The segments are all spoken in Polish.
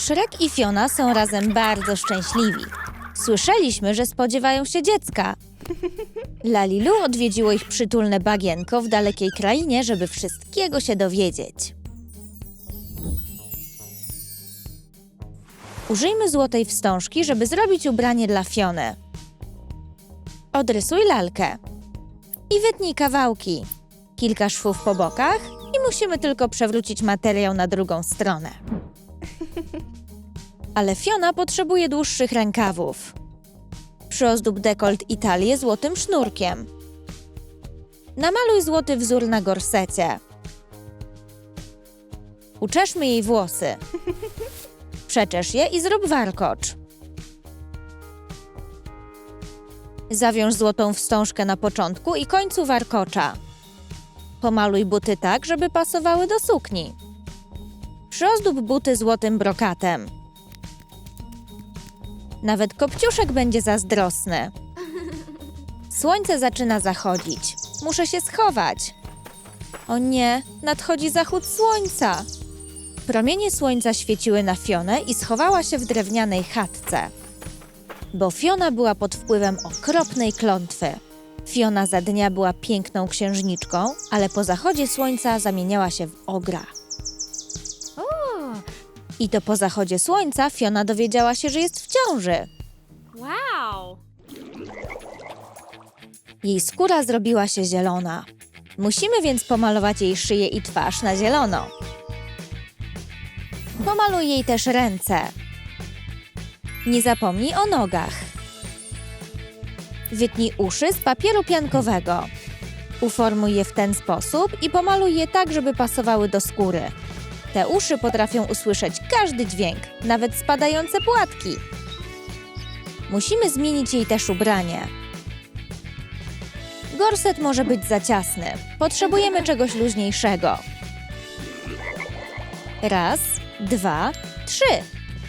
Szrek i Fiona są razem bardzo szczęśliwi. Słyszeliśmy, że spodziewają się dziecka. Lalilu odwiedziło ich przytulne bagienko w dalekiej krainie, żeby wszystkiego się dowiedzieć. Użyjmy złotej wstążki, żeby zrobić ubranie dla Fiony. Odrysuj lalkę. I wytnij kawałki. Kilka szwów po bokach i musimy tylko przewrócić materiał na drugą stronę. Ale Fiona potrzebuje dłuższych rękawów. Przyozdób dekolt i talię złotym sznurkiem. Namaluj złoty wzór na gorsecie. Uczeszmy jej włosy. Przeczesz je i zrób warkocz. Zawiąż złotą wstążkę na początku i końcu warkocza. Pomaluj buty tak, żeby pasowały do sukni. Przyozdób buty złotym brokatem. Nawet kopciuszek będzie zazdrosny. Słońce zaczyna zachodzić. Muszę się schować. O nie, nadchodzi zachód słońca. Promienie słońca świeciły na Fionę i schowała się w drewnianej chatce. Bo Fiona była pod wpływem okropnej klątwy. Fiona za dnia była piękną księżniczką, ale po zachodzie słońca zamieniała się w ogra. I to po zachodzie słońca Fiona dowiedziała się, że jest w ciąży. Wow. Jej skóra zrobiła się zielona. Musimy więc pomalować jej szyję i twarz na zielono. Pomaluj jej też ręce. Nie zapomnij o nogach. Wytnij uszy z papieru piankowego. Uformuj je w ten sposób i pomaluj je tak, żeby pasowały do skóry. Te uszy potrafią usłyszeć każdy dźwięk, nawet spadające płatki. Musimy zmienić jej też ubranie. Gorset może być za ciasny. Potrzebujemy czegoś luźniejszego. Raz, dwa, trzy.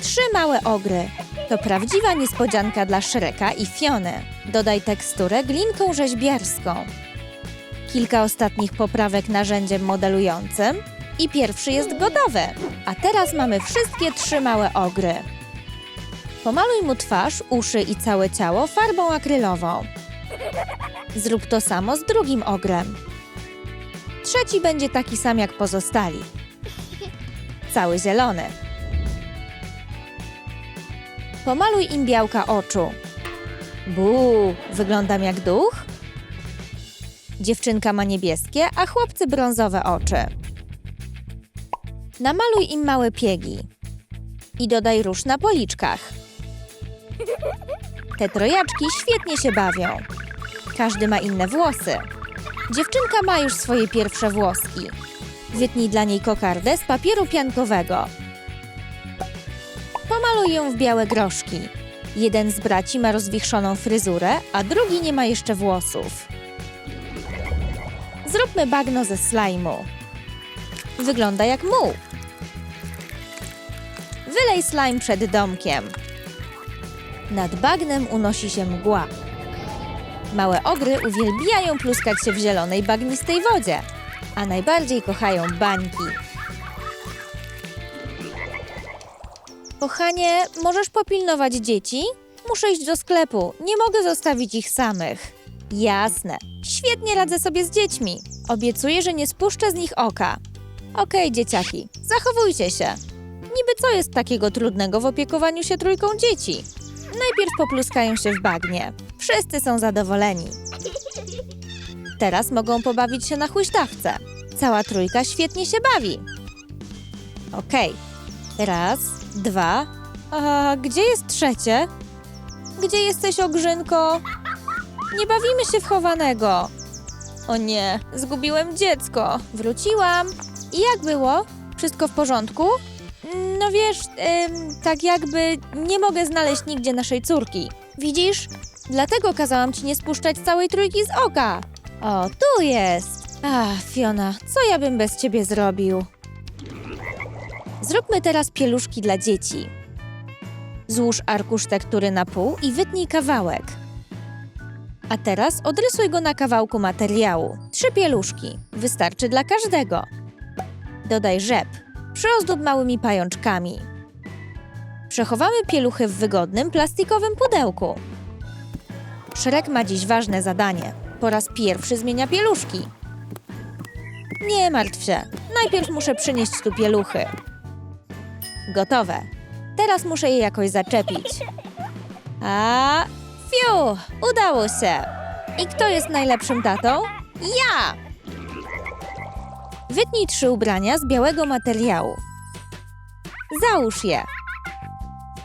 Trzy małe ogry. To prawdziwa niespodzianka dla Szreka i Fiony. Dodaj teksturę glinką rzeźbiarską. Kilka ostatnich poprawek narzędziem modelującym i pierwszy jest gotowy. A teraz mamy wszystkie trzy małe ogry. Pomaluj mu twarz, uszy i całe ciało farbą akrylową. Zrób to samo z drugim ogrem. Trzeci będzie taki sam jak pozostali. Cały zielony. Pomaluj im białka oczu. Buu, wyglądam jak duch? Dziewczynka ma niebieskie, a chłopcy brązowe oczy. Namaluj im małe piegi. I dodaj róż na policzkach. Te trojaczki świetnie się bawią. Każdy ma inne włosy. Dziewczynka ma już swoje pierwsze włoski. Wytnij dla niej kokardę z papieru piankowego. Pomaluj ją w białe groszki. Jeden z braci ma rozwichrzoną fryzurę, a drugi nie ma jeszcze włosów. Zróbmy bagno ze slajmu. Wygląda jak muł. Wylej slime przed domkiem. Nad bagnem unosi się mgła. Małe ogry uwielbiają pluskać się w zielonej, bagnistej wodzie, a najbardziej kochają bańki. Kochanie, możesz popilnować dzieci? Muszę iść do sklepu, nie mogę zostawić ich samych. Jasne, świetnie radzę sobie z dziećmi. Obiecuję, że nie spuszczę z nich oka. Okej, dzieciaki, zachowujcie się. Niby co jest takiego trudnego w opiekowaniu się trójką dzieci? Najpierw popluskają się w bagnie. Wszyscy są zadowoleni. Teraz mogą pobawić się na huśtawce. Cała trójka świetnie się bawi. Okej. Raz, dwa. A gdzie jest trzecie? Gdzie jesteś, Ogrzynko? Nie bawimy się w chowanego. O nie, zgubiłem dziecko. Wróciłam. I jak było? Wszystko w porządku? No wiesz, tak jakby nie mogę znaleźć nigdzie naszej córki. Widzisz? Dlatego kazałam ci nie spuszczać całej trójki z oka. O, tu jest. Ach, Fiona, co ja bym bez ciebie zrobił? Zróbmy teraz pieluszki dla dzieci. Złóż arkusz tektury na pół i wytnij kawałek. A teraz odrysuj go na kawałku materiału. Trzy pieluszki. Wystarczy dla każdego. Dodaj rzep. Przyozdób małymi pajączkami. Przechowamy pieluchy w wygodnym, plastikowym pudełku. Szrek ma dziś ważne zadanie. Po raz pierwszy zmienia pieluszki. Nie martw się. Najpierw muszę przynieść tu pieluchy. Gotowe. Teraz muszę je jakoś zaczepić. A, fiu, udało się. I kto jest najlepszym tatą? Ja! Wytnij trzy ubrania z białego materiału. Załóż je.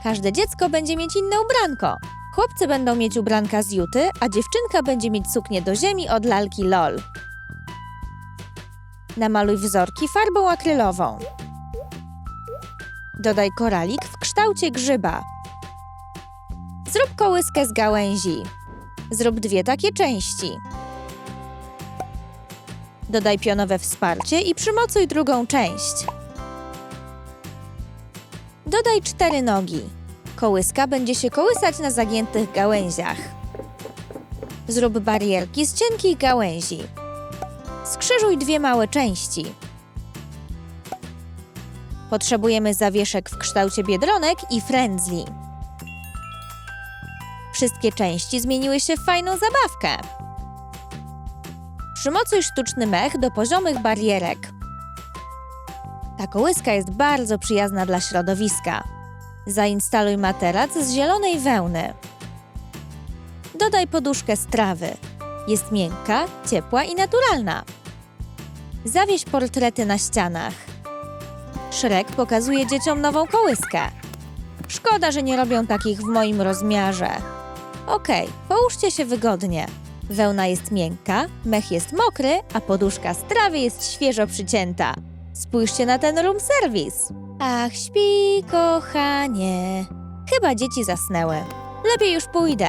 Każde dziecko będzie mieć inne ubranko. Chłopcy będą mieć ubranka z juty, a dziewczynka będzie mieć suknię do ziemi od lalki LOL. Namaluj wzorki farbą akrylową. Dodaj koralik w kształcie grzyba. Zrób kołyskę z gałęzi. Zrób dwie takie części. Dodaj pionowe wsparcie i przymocuj drugą część. Dodaj cztery nogi. Kołyska będzie się kołysać na zagiętych gałęziach. Zrób barierki z cienkich gałęzi. Skrzyżuj dwie małe części. Potrzebujemy zawieszek w kształcie biedronek i frędzli. Wszystkie części zmieniły się w fajną zabawkę. Przymocuj sztuczny mech do poziomych barierek. Ta kołyska jest bardzo przyjazna dla środowiska. Zainstaluj materac z zielonej wełny. Dodaj poduszkę z trawy. Jest miękka, ciepła i naturalna. Zawieś portrety na ścianach. Szrek pokazuje dzieciom nową kołyskę. Szkoda, że nie robią takich w moim rozmiarze. Okej, połóżcie się wygodnie. Wełna jest miękka, mech jest mokry, a poduszka z trawy jest świeżo przycięta. Spójrzcie na ten room service. Ach, śpi, kochanie. Chyba dzieci zasnęły. Lepiej już pójdę.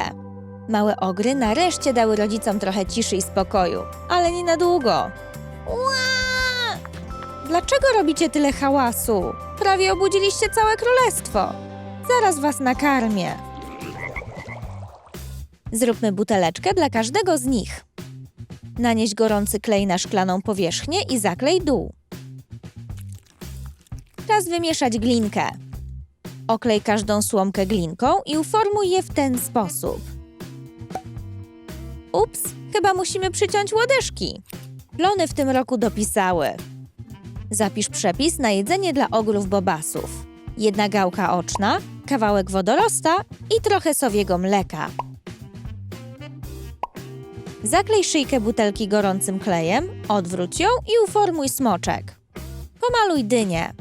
Małe ogry nareszcie dały rodzicom trochę ciszy i spokoju, ale nie na długo. Dlaczego robicie tyle hałasu? Prawie obudziliście całe królestwo. Zaraz was nakarmię. Zróbmy buteleczkę dla każdego z nich. Nanieś gorący klej na szklaną powierzchnię i zaklej dół. Czas wymieszać glinkę. Oklej każdą słomkę glinką i uformuj je w ten sposób. Ups, chyba musimy przyciąć łodyżki. Plony w tym roku dopisały. Zapisz przepis na jedzenie dla ogrów bobasów. Jedna gałka oczna, kawałek wodorosta i trochę sowiego mleka. Zaklej szyjkę butelki gorącym klejem, odwróć ją i uformuj smoczek. Pomaluj dynię.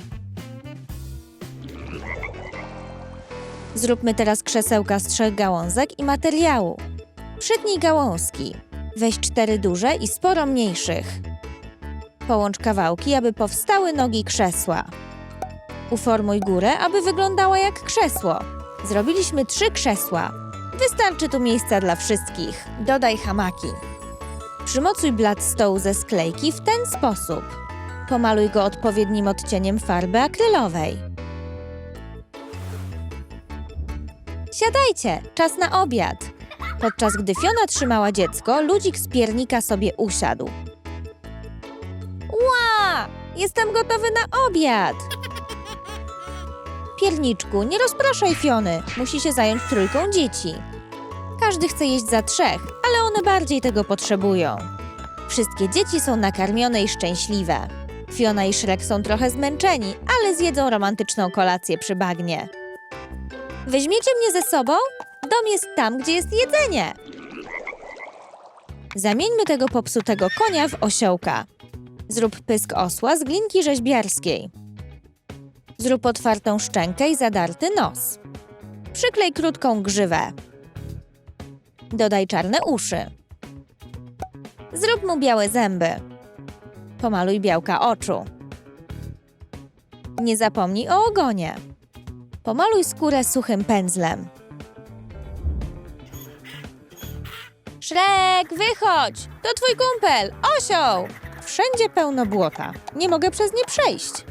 Zróbmy teraz krzesełka z trzech gałązek i materiału. Przytnij gałązki. Weź cztery duże i sporo mniejszych. Połącz kawałki, aby powstały nogi krzesła. Uformuj górę, aby wyglądała jak krzesło. Zrobiliśmy trzy krzesła. Wystarczy tu miejsca dla wszystkich. Dodaj hamaki. Przymocuj blat stołu ze sklejki w ten sposób. Pomaluj go odpowiednim odcieniem farby akrylowej. Siadajcie, czas na obiad. Podczas gdy Fiona trzymała dziecko, ludzik z piernika sobie usiadł. Ła! Jestem gotowy na obiad! Pierniczku, nie rozpraszaj Fiony, musi się zająć trójką dzieci. Każdy chce jeść za trzech, ale one bardziej tego potrzebują. Wszystkie dzieci są nakarmione i szczęśliwe. Fiona i Szrek są trochę zmęczeni, ale zjedzą romantyczną kolację przy bagnie. Weźmiecie mnie ze sobą? Dom jest tam, gdzie jest jedzenie. Zamieńmy tego popsutego konia w osiołka. Zrób pysk osła z glinki rzeźbiarskiej. Zrób otwartą szczękę i zadarty nos. Przyklej krótką grzywę. Dodaj czarne uszy. Zrób mu białe zęby. Pomaluj białka oczu. Nie zapomnij o ogonie. Pomaluj skórę suchym pędzlem. Szrek, wychodź! To twój kumpel, osioł! Wszędzie pełno błota. Nie mogę przez nie przejść.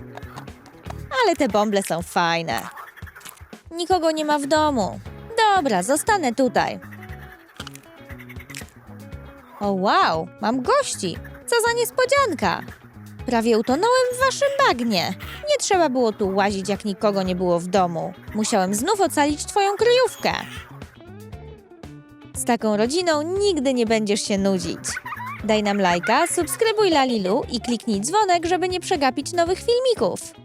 Ale te bąble są fajne. Nikogo nie ma w domu. Dobra, zostanę tutaj. O wow, mam gości. Co za niespodzianka. Prawie utonąłem w waszym bagnie. Nie trzeba było tu łazić, jak nikogo nie było w domu. Musiałem znów ocalić twoją kryjówkę. Z taką rodziną nigdy nie będziesz się nudzić. Daj nam lajka, subskrybuj Lalilu i kliknij dzwonek, żeby nie przegapić nowych filmików.